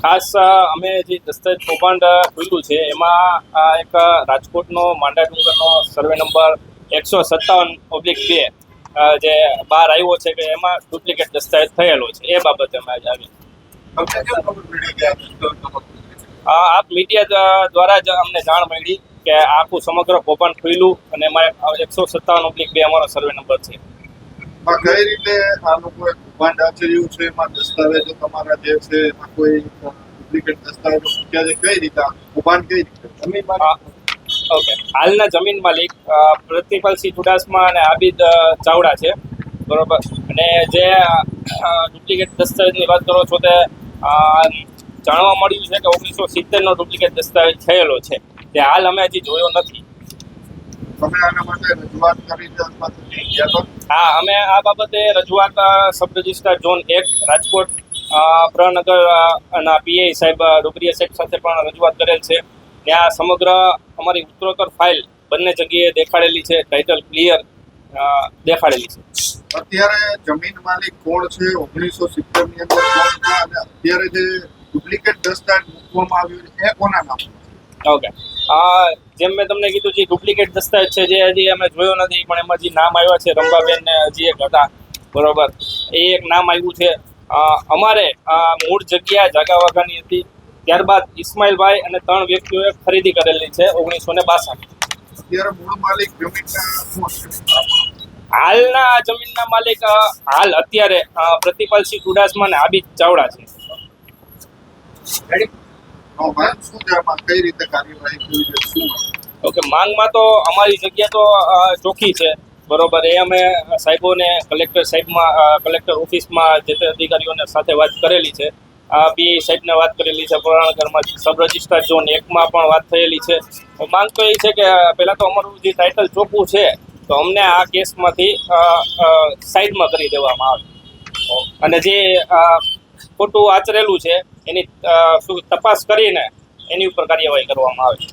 ખાસ અમે જે દસ્તાવેજ કૌભાંડ ખુલ્યું છે એમાં આ એક રાજકોટનો માંડા ડુંગરનો સર્વે નંબર એકસો સત્તાવન ઓબ્લિક બે જે બહાર આવ્યો છે કે એમાં ડુપ્લિકેટ દસ્તાવેજ થયેલો છે એ બાબતે અમે આજે આવી આપ મીડિયા દ્વારા જ અમને જાણ મળી. કે આખું સમગ્ર કૌભાંડ ખુલ્યું અને એમાં એકસો સત્તાવન ઓબ્લિક બે અમારો સર્વે નંબર છે. આ કઈ રીતે આ લોકોએ કૌભાંડ આચર્યું છે? એમાં દસ્તાવેજો તમારા જે છે એમાં કોઈ ડુપ્લિકેટ દસ્તાવેજો મૂક્યા છે? કઈ રીતે આ કૌભાંડ કઈ રીતે? જમીન ઓકે હાલના જમીન માલિક પ્રતિપાલસિંહ ચુડાસમા અને આબિદ ચાવડા છે. બરોબર. અને જે ડુપ્લિકેટ દસ્તાવેજની વાત કરો છો તે જાણવા મળ્યું છે કે ઓગણીસો સિત્તેરનો ડુપ્લિકેટ દસ્તાવેજ થયેલો છે. તે હાલ અમે હજી જોયો નથી? હા અમે આ બાબતે રજૂઆત સબ રજિસ્ટ્રાર ઝોન એક રાજકોટ પ્રનગર ના પીઆઈ સાહેબ ડુગરીયા સાહેબ સાથે પણ રજૂઆત કરેલ છે. ત્યાં સમગ્ર અમારી ઉત્તરોત્તર ફાઇલ બંને જગ્યાએ દેખાડેલી છે ટાઇટલ ક્લિયર દેખાડેલી છે. અત્યારે જમીન માલિક કોણ છે? ઓગણીસો સિત્તેરની અંદર અને અત્યારે જે ડુપ્લિકેટ દસ્તાવેજ મૂકવામાં આવ્યું છે એ કોના નામ ઓકે જેમ મેં તમને કીધું જે ડુપ્લિકેટ દસ્તાવેજ છે જે હજી અમે જોયો નથી પણ એમાં જે નામ આવ્યા છે રંભાબેન ને હજી એક હતા બરોબર. એ એક નામ આવ્યું છે. અમારે મૂળ જગ્યા જાગા વાઘાની હતી ત્યારબાદ ઇસ્માઇલભાઈ અને ત્રણ વ્યક્તિઓએ ખરીદી કરેલી છે ઓગણીસો ને બાસઠ. હાલના આ જમીનના માલિક હાલ અત્યારે પ્રતિપાલસિંહ ચુડાસમા અને આબિદ ચાવડા છે. ઓકે, માંગમાં તો અમારી જગ્યા તો ચોખ્ખી છે. બરોબર, એ અમે સાહેબોને, કલેક્ટર સાહેબમાં કલેક્ટર ઓફિસમાં જે તે અધિકારીઓને સાથે વાત કરેલી છે. આ બી સાહેબને વાત કરેલી છે પુરાણગરમાં સબ રજિસ્ટ્રાર ઝોન એકમાં પણ વાત થયેલી છે. માંગ તો એ છે કે પહેલાં તો અમારું જે ટાઇટલ ચોખ્ખું છે, તો અમને આ કેસમાંથી સાઈડમાં કરી દેવામાં આવે. અને જે ખોટું આચરેલું છે એની શું તપાસ કરીને એની ઉપર કાર્યવાહી કરવામાં આવે